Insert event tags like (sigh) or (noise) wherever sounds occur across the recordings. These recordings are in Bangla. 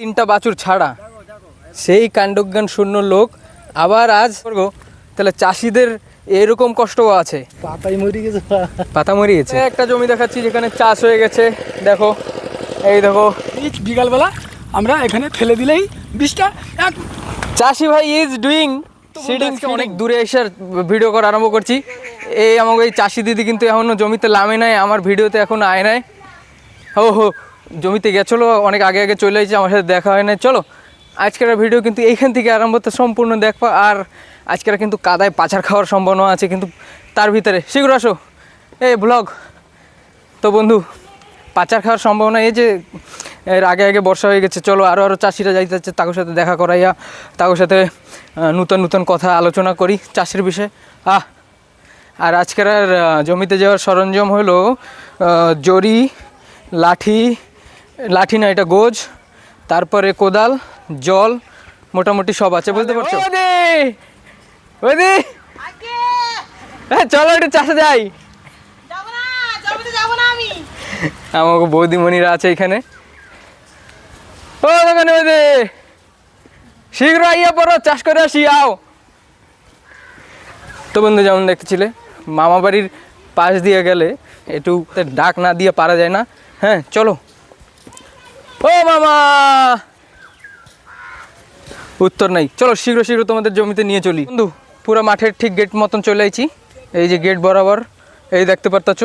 তিনটা বাছুর ছাড়া। সেই কাণ্ডজ্ঞান শূন্য লোক আবার আজ করব। তাহলে চাষিদের এরকম কষ্টও আছে। পাতাই মরি গেছে। পাতা মরিয়েছে। একটা জমি দেখাচ্ছি যেখানে চাষ হয়ে গেছে। দেখো এই দেখো। বিকালবেলা আমরা এখানে ফেলে দিলেই বীজটা এক চাষি ভাই ইজ ডুইং সিডিং অনেক দূরে এসে ভিডিও করা আরম্ভ করছি। এই আমাকে এই চাষি দিদি কিন্তু এখনও জমিতে লামে নাই আমার ভিডিওতে এখন আয় নাই। হো হো। জমিতে গেছিল, অনেক আগে আগে চলে এসেছে, আমার সাথে দেখা হয় না চলো, আজকের ভিডিও কিন্তু এইখান থেকে আরম্ভ সম্পূর্ণ দেখবা, আর আজকের কিন্তু কাদায় পাচার খাওয়ার সম্ভাবনা আছে, কিন্তু তার ভিতরে। শীঘ্র আসো। এই ব্লগ। তো বন্ধু, পাচার খাওয়ার সম্ভাবনা, এই যে, এর আগে আগে বর্ষা হয়ে গেছে, চলো আরও আরও চাষিরা যাইতে যাইতেছে তাদের সাথে দেখা করাইয়া, তাদের সাথে নূতন নূতন কথা আলোচনা করি চাষের বিষয়ে। আহ, আর আজকের জমিতে যাওয়ার সরঞ্জাম হলো জরি লাঠি লাঠি না এটা গোজ। তারপরে কোদাল জল মোটামুটি সব আছে বুঝতে পারছ? ওদি! ওদি! হ্যাঁ চলো একটু চাষে যাই। যাব না জমিতে যাব না আমি। আমাকে বৌদিমণিরা আছে এখানে। ও দোকানে ওই দে শীঘ্র আইয়া পড়ো চাষ করে আসি আও। তো বন্ধু যেমন দেখতেছিলে মামা বাড়ির পাশ দিয়ে গেলে একটু ডাক না দিয়ে পারা যায় না। হ্যাঁ চলো। ও মামা! উত্তর নাই। চলো শীঘ্র শীঘ্র তোমাদের জমিতে নিয়ে চলি। বন্ধু, পুরো মাঠের ঠিক গেট মতন চলে আইছি। এই যে গেট বরাবর, এই দেখতে পারতাছ?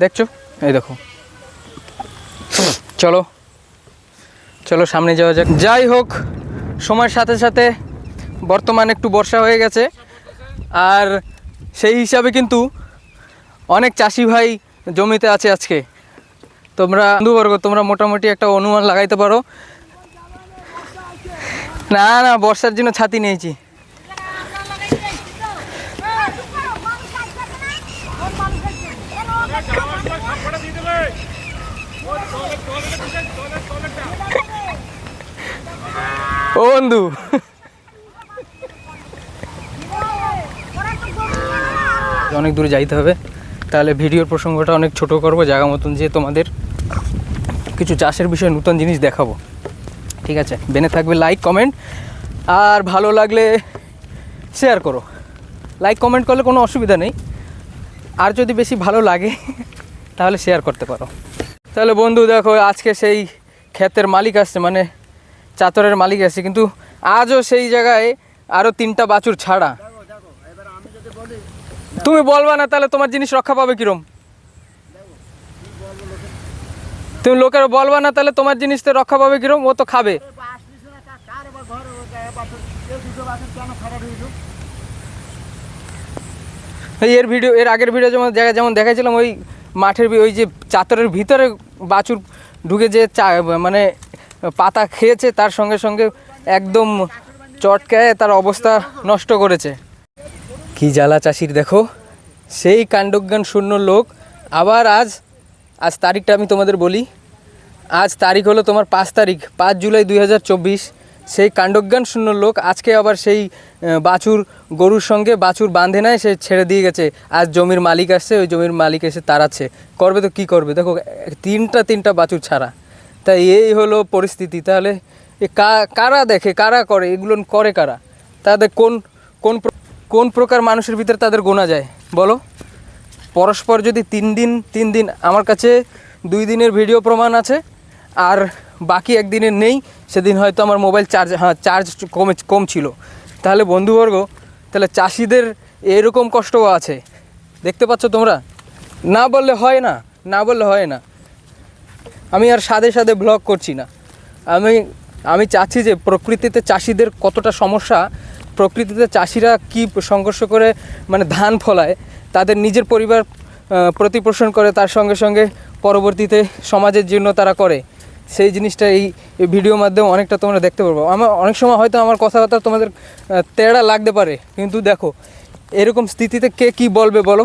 দেখছ? এই দেখো। চলো। চলো, সামনে যাওয়া যাক। যাই হোক, সময়ের সাথে সাথে বর্তমানে একটু বর্ষা হয়ে গেছে। আর সেই হিসাবে কিন্তু অনেক চাষি ভাই জমিতে আছে আজকে। তোমরা বন্ধুবর্গ, তোমরা মোটামুটি একটা অনুমান লাগাইতে পারো। না না, বর্ষার জন্য ছাতি নিয়েছি। ও বন্ধু। অনেক দূরে যাইতে হবে। তাহলে ভিডিওর প্রসঙ্গটা অনেক ছোট করব, জায়গা মতন যে তোমাদের কিছু চাষের বিষয়ে নতুন জিনিস দেখাবো। ঠিক আছে? বেনে থাকবে লাইক কমেন্ট আর ভালো লাগলে শেয়ার করো। লাইক কমেন্ট করলে কোনো অসুবিধা নেই। আর যদি বেশি ভালো লাগে, (laughs) তাহলে শেয়ার করতে পারো। তাহলে বন্ধু, দেখো, আজকে সেই ক্ষেতের মালিক আসছে মানে চাতরের মালিক আসছে। কিন্তু আজও সেই জায়গায় আরও তিনটা বাছুর ছাড়া। তুমি বলবা না, তাহলে তোমার জিনিস রক্ষা পাবে কিরম? তুমি লোকের বলবা না, তাহলে তোমার জিনিস তো রক্ষা পাবে কিরম? ও তো খাবে। এর ভিডিও এর আগের ভিডিও যেমন জায়গায় যেমন দেখাইছিলাম, ওই মাঠের ওই যে চাতরের ভিতরে বাছুর ঢুকে যে চা মানে পাতা খেয়েছে, তার সঙ্গে সঙ্গে একদম চটকায় তার অবস্থা নষ্ট করেছে। কি জ্বালা চাষির দেখো, সেই কাণ্ডজ্ঞান শূন্য লোক আবার আজ আজ তারিখটা আমি তোমাদের বলি। আজ তারিখ হলো তোমার পাঁচ তারিখ, পাঁচ জুলাই দুই হাজার চব্বিশ। সেই কাণ্ডজ্ঞান শূন্য লোক আজকে আবার সেই বাছুর গরুর সঙ্গে বাছুর বাঁধে নেয় সে ছেড়ে দিয়ে গেছে। আজ জমির মালিক আসছে, ওই জমির মালিক এসে তাড়াচ্ছে। করবে তো কি করবে? দেখো, তিনটা তিনটা বাছুর ছাড়া। তাই এই হলো পরিস্থিতি। তাহলে কারা দেখে, কারা করে? এগুলো করে কারা? তাদের কোন কোন কোন প্রকার মানুষের ভিতরে তাদের গোনা যায়? বলো। পরস্পর যদি তিন দিন তিন দিন, আমার কাছে দুই দিনের ভিডিও প্রমাণ আছে, আর বাকি একদিনের নেই, সেদিন হয়তো আমার মোবাইল চার্জ হ্যাঁ চার্জ কমে, কম ছিল। তাহলে বন্ধুবর্গ, তাহলে চাষিদের এরকম কষ্টও আছে। দেখতে পাচ্ছ তোমরা? না বললে হয় না না বললে হয় না। আমি আর সাদে সাদে ব্লগ করছি না। আমি আমি চাচ্ছি যে প্রকৃতিতে চাষিদের কতটা সমস্যা, প্রকৃতিতে চাষিরা কি সংঘর্ষ করে মানে ধান ফলায় তাদের নিজের পরিবার প্রতিপোষণ করে, তার সঙ্গে সঙ্গে পরবর্তীতে সমাজের জন্য তারা করে। সেই জিনিসটা এই ভিডিও মাধ্যমে অনেকটা তোমরা দেখতে পারব। আমার, অনেক সময় হয়তো আমার কথাবার্তা তোমাদের তেড়া লাগতে পারে, কিন্তু দেখো, এরকম স্থিতিতে কে কি বলবে বলো?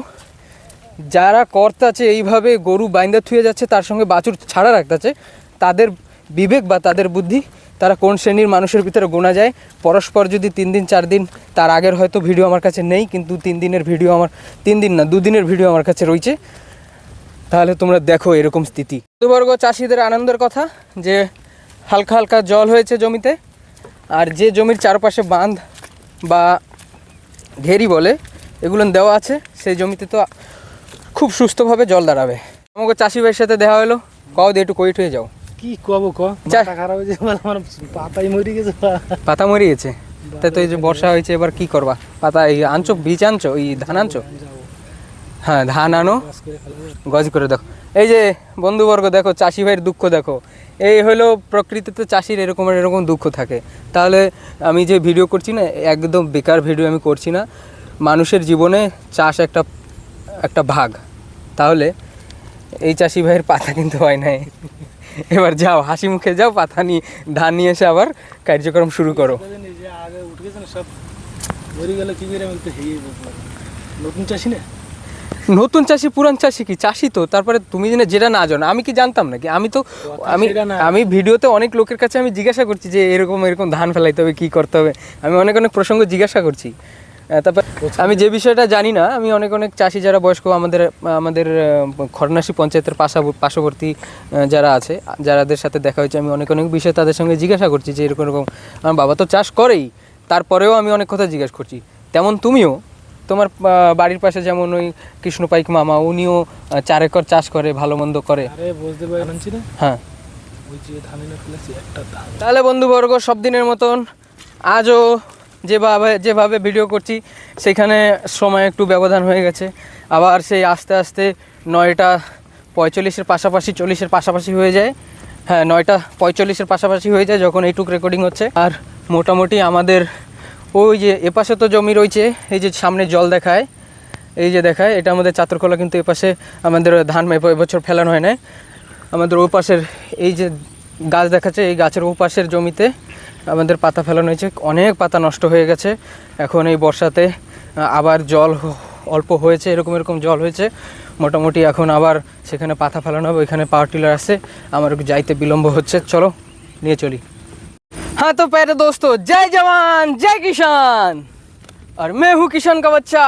যারা কর্তাছে এইভাবে গরু বাইন্দা থুয়ে যাচ্ছে, তার সঙ্গে বাছুর ছাড়া রাখতেছে তাদের বিবেক বা তাদের বুদ্ধি তারা কোন শ্রেণির মানুষের ভিতরে গোনা যায়? পরস্পর যদি তিন দিন, চার দিন, তার আগের হয়তো ভিডিও আমার কাছে নেই, কিন্তু তিন দিনের ভিডিও আমার, তিন দিন না, দুদিনের ভিডিও আমার কাছে রয়েছে। তাহলে তোমরা দেখো এরকম স্থিতি। বর্গ চাষিদের আনন্দের কথা, যে হালকা হালকা জল হয়েছে জমিতে, আর যে জমির চারপাশে বাঁধ বা ঘেরি বলে এগুলো দেওয়া আছে, সেই জমিতে তো খুব সুস্থভাবে জল দাঁড়াবে। আমাকে চাষি ভাইয়ের সাথে দেখা হলো। কও দিয়ে একটু কইট হয়ে যাও। কি কব ক। মাথা খারাপ হয়েছে বলে আমার পাতাই মরে গেছে। পাতা মরে গেছে? তাই তো এই যে বর্ষা হয়েছে এবার কি করবা? পাতা এই আনছো বীজ আনছো ওই ধান আনছো? হ্যাঁ ধান আনো। গজ করে দেখো। এই যে বন্ধুবর্গ দেখো চাষি ভাইয়ের দুঃখ দেখো। এই হলো প্রকৃতিতে চাষির এরকম এরকম দুঃখ থাকে। তাহলে আমি যে ভিডিও করছি না একদম বেকার ভিডিও আমি করছি না। মানুষের জীবনে চাষ একটা একটা ভাগ। তাহলে এই চাষি ভাইয়ের পাতা কিন্তু হয় নাই। এবার যাও হাসি মুখে যাও পাতা নিয়ে ধান নিয়ে এসে আবার কার্যক্রম শুরু করো। নতুন চাষি না? নতুন চাষি পুরান চাষি কি? চাষি তো তারপরে তুমি যেন যেটা না জানো আমি কি জানতাম নাকি? আমি তো আমি আমি ভিডিওতে অনেক লোকের কাছে আমি জিজ্ঞাসা করছি যে এরকম এরকম ধান ফেলাইতে হবে কি করতে হবে? আমি অনেক অনেক প্রসঙ্গ জিজ্ঞাসা করছি। তারপর আমি যে বিষয়টা জানি না আমি অনেক অনেক চাষি যারা বয়স্ক আমাদের আমাদের খড়নাসি পঞ্চায়েতের পাশা পার্শ্ববর্তী যারা আছে যারাদের সাথে দেখা হয়েছে আমি অনেক অনেক বিষয় তাদের সঙ্গে জিজ্ঞাসা করছি যে এরকম এরকম। আমার বাবা তো চাষ করেই তারপরেও আমি অনেক কথা জিজ্ঞাসা করছি। তেমন তুমিও? তোমার বাড়ির পাশে যেমন ওই কৃষ্ণ পাইক মামা উনিও চার একর চাষ করে ভালো মন্দ করে। হ্যাঁ। তাহলে বন্ধুবর্গ সব দিনের মতন আজও যেভাবে যেভাবে ভিডিও করছি, সেখানে সময় একটু ব্যবধান হয়ে গেছে। আবার সেই আস্তে আস্তে নয়টা পঁয়তাল্লিশের পাশাপাশি, চল্লিশের পাশাপাশি হয়ে যায়। হ্যাঁ নয়টা পঁয়তাল্লিশের পাশাপাশি হয়ে যায় যখন এইটুক রেকর্ডিং হচ্ছে। আর মোটামুটি আমাদের ওই যে এপাশে তো জমি রয়েছে, এই যে সামনে জল দেখায়, এই যে দেখায়, এটা আমাদের চাতরকলা কিন্তু এপাশে আমাদের ধান এবছর ফেলানো হয় না আমাদের ও পাশের এই যে গাছ দেখাচ্ছে, এই গাছের ও পাশের জমিতে আমাদের পাতা ফেলানো হয়েছে। অনেক পাতা নষ্ট হয়ে গেছে। এখন এই বর্ষাতে আবার জল অল্প হয়েছে, এরকম এরকম জল হয়েছে। মোটামুটি এখন আবার সেখানে পাতা ফেলানো হবে, ওইখানে পাওয়ার টিলার আসে আমার যাইতে বিলম্ব হচ্ছে। চলো, নিয়ে চলি। হ্যাঁ তো প্যারে দোস্ত, জয় জওয়ান, জয় কিষান আর মেহু কিষান কা বাচ্চা।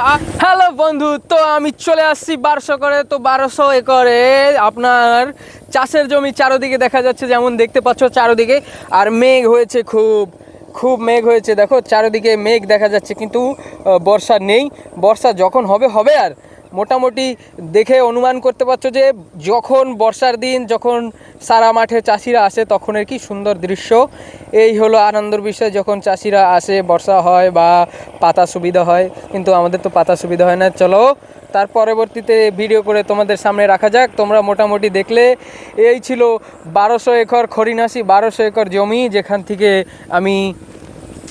হ্যালো বন্ধু, তো আমি চলে আসছি বারোশো করে, তো বারোশো একরে আপনার চাষের জমি চারোদিকে দেখা যাচ্ছে, যেমন দেখতে পাচ্ছ চারোদিকে, আর মেঘ হয়েছে খুব খুব মেঘ হয়েছে, দেখো, চারোদিকে মেঘ দেখা যাচ্ছে, কিন্তু বর্ষা নেই, বর্ষা যখন হবে হবে আর। মোটামুটি দেখে অনুমান করতে পারছ যে যখন বর্ষার দিন, যখন সারা মাঠে চাষিরা আসে, তখনের কি সুন্দর দৃশ্য। এই হলো আনন্দর বিষয়, যখন চাষিরা আসে, বর্ষা হয় বা পাতা সুবিধা হয়। কিন্তু আমাদের তো পাতা সুবিধা হয় না। চলো, তার পরবর্তীতে ভিডিও করে তোমাদের সামনে রাখা যাক। তোমরা মোটামুটি দেখলে, এই ছিল বারোশো একর খরিনাসি বারোশো একর জমি, যেখান থেকে আমি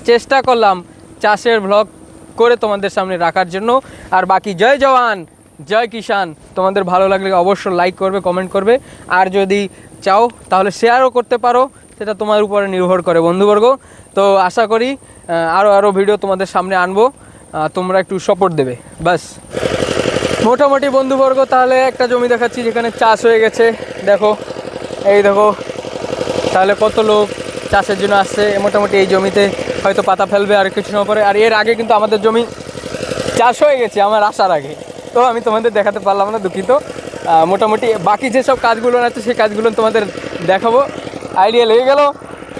চেষ্টা করলাম চাষের ব্লগ করে তোমাদের সামনে রাখার জন্য। আর বাকি জয় জওয়ান, জয় কিষান তোমাদের ভালো লাগলে অবশ্যই লাইক করবে কমেন্ট করবে। আর যদি চাও তাহলে শেয়ারও করতে পারো, সেটা তোমার উপরে নির্ভর করে বন্ধুবর্গ। তো আশা করি আরও আরও ভিডিও তোমাদের সামনে আনব। তোমরা একটু সাপোর্ট দেবে বাস মোটামুটি বন্ধুবর্গ, তাহলে একটা জমি দেখাচ্ছি যেখানে চাষ হয়ে গেছে। দেখো, এই দেখো, তাহলে কত লোক চাষের জন্য আসছে। মোটামুটি এই জমিতে হয়তো পাতা ফেলবে আর কিছু সময় পরে। আর এর আগে কিন্তু আমাদের জমি চাষ হয়ে গেছে, আমার আসার আগে। তো আমি তোমাদের দেখাতে পারলাম না, দুঃখিত। মোটামুটি বাকি যেসব কাজগুলো আছে, সেই কাজগুলো তোমাদের দেখাবো। আইডিয়া লেগে গেল।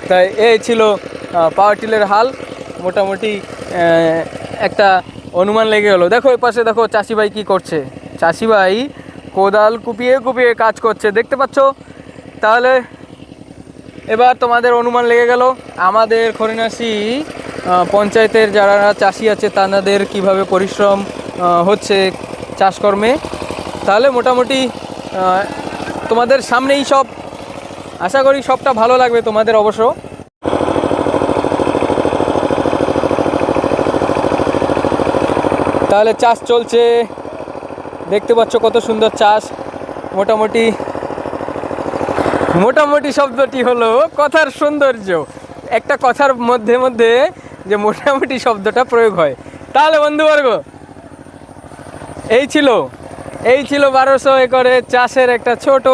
তাই এই ছিল পাওয়ার টিলের হাল। মোটামুটি একটা অনুমান লেগে গেলো। দেখো এই পাশে দেখো চাষি ভাই কী করছে। চাষি ভাই কোদাল কুপিয়ে কুপিয়ে কাজ করছে। দেখতে পাচ্ছ? তাহলে এবার তোমাদের অনুমান লেগে গেল, আমাদের খরিনাসি পঞ্চায়েতের যারা চাষি আছে তাদের কীভাবে পরিশ্রম হচ্ছে চাষকর্মে। তাহলে মোটামুটি তোমাদের সামনেই সব। আশা করি সবটা ভালো লাগবে তোমাদের অবশ্য। তাহলে চাষ চলছে। দেখতে পাচ্ছ কত সুন্দর চাষ। মোটামুটি মোটামুটি শব্দটি হলো কথার সৌন্দর্য। একটা কথার মধ্যে মধ্যে যে মোটামুটি শব্দটা প্রয়োগ হয়। তাহলে বন্ধুবর্গ, এই ছিল এই ছিল বারোশো একরে চাষের একটা ছোট,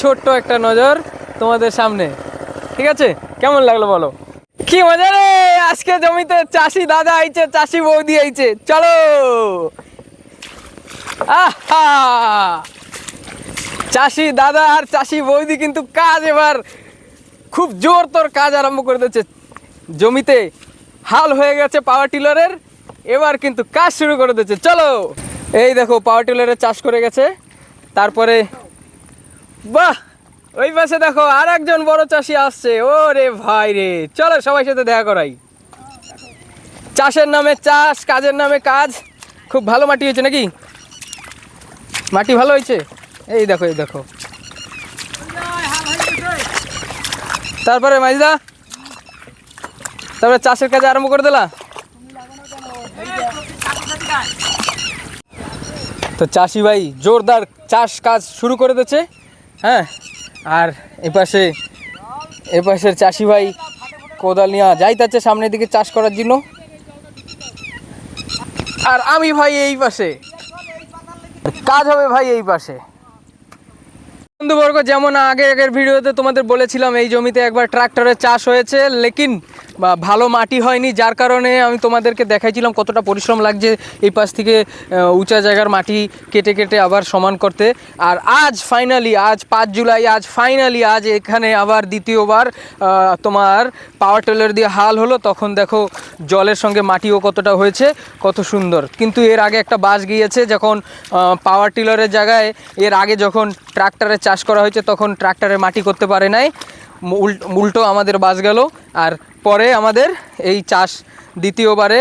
ছোট্ট একটা নজর তোমাদের সামনে। ঠিক আছে? কেমন লাগল বলো? কি মজা রে! আজকে জমিতে চাষি দাদা আইছে, চাষি বৌদি আইছে। চলো! আহা! চাষি দাদা আর চাষি বৌদি কিন্তু কাজ এবার খুব জোর তোর কাজ আরম্ভ করে দিচ্ছে। জমিতে হাল হয়ে গেছে পাওয়ার টিলারের, এবার কিন্তু কাজ শুরু করে দিচ্ছে। চলো, এই দেখো পাওয়ার টিলারের চাষ করে গেছে। তারপরে, বাহ! ওই পাশে দেখো আর একজন বড় চাষি আসছে। ও রে ভাই রে! চলো সবাই সাথে দেখা করাই। চাষের নামে চাষ, কাজের নামে কাজ। খুব ভালো মাটি হয়েছে নাকি? মাটি ভালো হয়েছে? এই দেখো এই দেখো। তারপরে মাইজদা তারপরে চাষের কাজ আরম্ভ করে দিলা? তো চাষি ভাই জোরদার চাষ কাজ শুরু করে দিচ্ছে হ্যাঁ? আর এপাশে এপাশের চাষি ভাই কোদাল নিয়ে যাইতাছে সামনের দিকে চাষ করার জন্য। আর আমি ভাই এই পাশে। কাজ হবে ভাই এই পাশে। বন্ধুবর্গ যেমন আগে আগের ভিডিওতে তোমাদের বলেছিলাম এই জমিতে একবার ট্রাক্টরের চাষ হয়েছে লেকিন বা ভালো মাটি হয়নি, যার কারণে আমি তোমাদেরকে দেখাইছিলাম কতটা পরিশ্রম লাগছে এই পাশ থেকে উঁচা জায়গার মাটি কেটে কেটে আবার সমান করতে। আর আজ ফাইনালি আজ পাঁচ জুলাই, আজ ফাইনালি আজ এখানে আবার দ্বিতীয়বার তোমার পাওয়ার টেলার দিয়ে হাল হলো। তখন দেখো জলের সঙ্গে মাটিও কতটা হয়েছে, কত সুন্দর। কিন্তু এর আগে একটা বাস গিয়েছে, যখন পাওয়ার টিলারের জায়গায়, এর আগে যখন ট্রাক্টরে চাষ করা হয়েছে, তখন ট্রাক্টরে মাটি করতে পারে নাই। উল্টো আমাদের বাস গেল, আর পরে আমাদের এই চাষ দ্বিতীয়বারে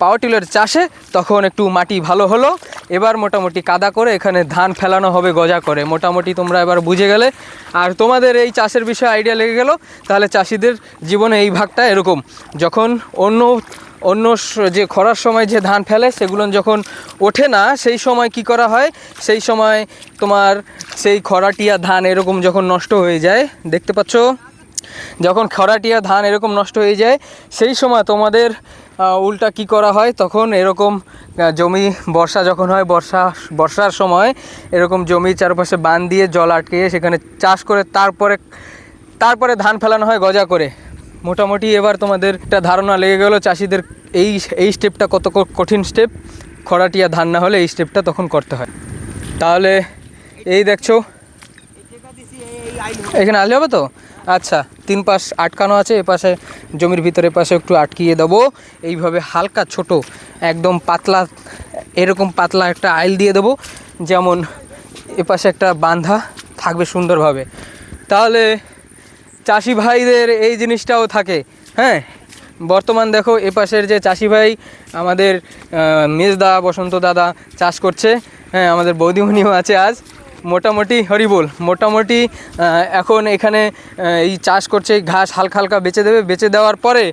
পাওয়ার টিলার চাষে তখন একটু মাটি ভালো হলো। এবার মোটামুটি কাদা করে এখানে ধান ফেলানো হবে, গজা করে। মোটামুটি তোমরা এবার বুঝে গেলে। আর তোমাদের এই চাষের বিষয়ে আইডিয়া লেগে গেল, তাহলে চাষিদের জীবনে এই ভাগটা এরকম। যখন অন্য অন্য যে খরার সময় যে ধান ফেলে, সেগুলো যখন ওঠে না, সেই সময় কি করা হয়? সেই সময় তোমার সেই খরাটিয়া ধান এরকম যখন নষ্ট হয়ে যায়, দেখতে পাচ্ছ? যখন খরাটিয়া ধান এরকম নষ্ট হয়ে যায়, সেই সময় তোমাদের উল্টা কি করা হয়? তখন এরকম জমি বর্ষা যখন হয়, বর্ষা, বর্ষার সময় এরকম জমি চারপাশে বান দিয়ে জল আটকে, সেখানে চাষ করে তারপরে তারপরে ধান ফেলানো হয় গজা করে। মোটামুটি এবার তোমাদের একটা ধারণা লেগে গেল চাষিদের এই এই স্টেপটা কত কঠিন স্টেপ খরাটিয়া ধান না হলে এই স্টেপটা তখন করতে হয়। তাহলে এই দেখছ। এখানে আসলে হবে তো? আচ্ছা তিন পাশ আটকানো আছে, এ পাশে জমির ভিতরে পাশে একটু আটকিয়ে দেবো। এইভাবে হালকা ছোট, একদম পাতলা, এরকম পাতলা একটা আইল দিয়ে দেবো। যেমন এ পাশে একটা বান্ধা থাকবে সুন্দরভাবে। তাহলে চাষি ভাইদের এই জিনিসটাও থাকে হ্যাঁ? বর্তমান দেখো এপাশের পাশের যে চাষি ভাই আমাদের মেজদা বসন্ত দাদা চাষ করছে হ্যাঁ আমাদের বৌদিমণিও আছে আজ। মোটামুটি হরিবোল মোটামুটি এখন এখানে এই চাষ করছে, ঘাস হালকা হালকা বেচে দেবে, বেঁচে দেওয়ার পরে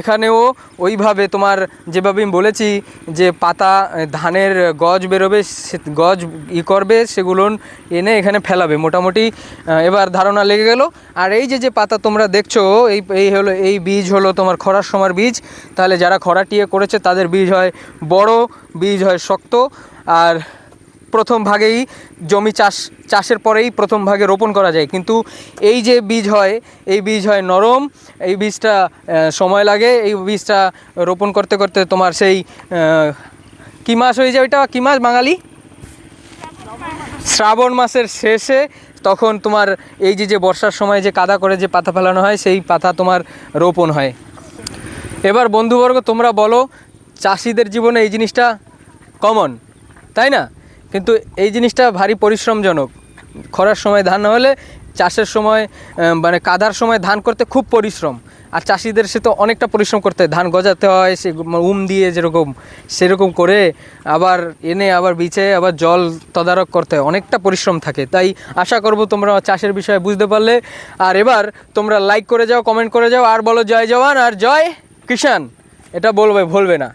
এখানেও ওইভাবে তোমার যেভাবে আমি বলেছি যে পাতা, ধানের গজ বেরোবে গজ ই করবে, সেগুলো এনে এখানে ফেলাবে। মোটামুটি এবার ধারণা লেগে গেল। আর এই যে যে পাতা তোমরা দেখছ, এই এই হলো, এই বীজ হলো তোমার খরার সময় বীজ। তাহলে যারা খরাটিয়ে করেছে, তাদের বীজ হয় বড়, বীজ হয় শক্ত। আর প্রথম ভাগেই জমি চাষ, চাষের পরেই প্রথম ভাগে রোপণ করা যায়। কিন্তু এই যে বীজ হয়, এই বীজ হয় নরম, এই বীজটা সময় লাগে, এই বীজটা রোপণ করতে করতে তোমার সেই কী মাস হয়ে যায় ওইটা? কী মাস বাঙালি? শ্রাবণ মাসের শেষে তখন তোমার এই যে যে বর্ষার সময় যে কাদা করে যে পাতা ফেলানো হয়, সেই পাতা তোমার রোপণ হয়। এবার বন্ধুবর্গ, তোমরা বলো, চাষিদের জীবনে এই জিনিসটা কমন তাই না? কিন্তু এই জিনিসটা ভারী পরিশ্রমজনক। খরার সময় ধান হলে চাষের সময় মানে কাদার সময় ধান করতে খুব পরিশ্রম। আর চাষিদের সে তো অনেকটা পরিশ্রম করতে হয়। ধান গজাতে হয়, সে উম দিয়ে যেরকম, সেরকম করে আবার এনে আবার বিছে, আবার জল তদারক করতে হয়। অনেকটা পরিশ্রম থাকে। তাই আশা করব তোমরা চাষের বিষয়ে বুঝতে পারলে। আর এবার তোমরা লাইক করে যাও কমেন্ট করে যাও, আর বলো জয় জওয়ান, আর জয় কিষান এটা বলবে, ভুলবে না।